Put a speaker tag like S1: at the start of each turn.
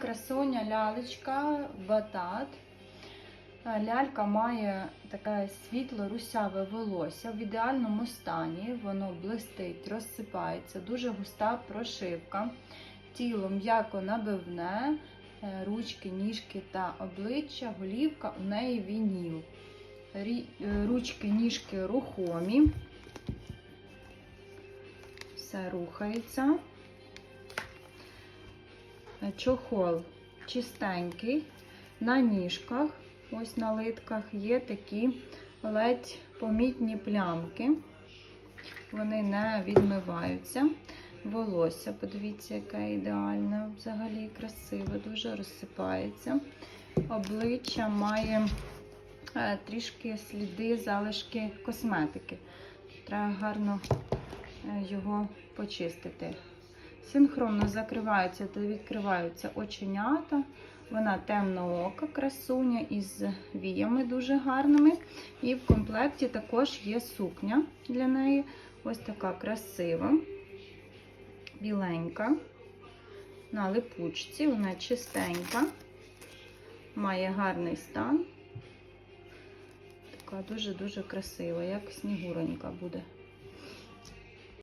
S1: Красуня лялечка батат. Е, Лялька має таке світло русяве волосся в ідеальному стані. Воно блистить, розсипається, дуже густа прошивка. Тіло м'яко набивне, е, ручки, ніжки та обличчя, голівка у неї вініл. Е, Ручки, ніжки рухомі. Все рухається. Е, Чохол чистенький. На ніжках, ось на литках, є такі ледь помітні плямки. Вони не відмиваються. Волосся, подивіться, яке ідеальне, взагалі красиве, дуже розсипається. Обличчя має е, трішки сліди, залишки косметики. Треба гарно е, його почистити. Синхронно закриваються та відкриваються оченята. Вона темноока красуня із віями дуже гарними. І в комплекті також є сукня для неї. Ось така красива, біленька. На липучці, вона чистенька, має гарний стан. Така дуже-дуже красива, як снігуронька буде.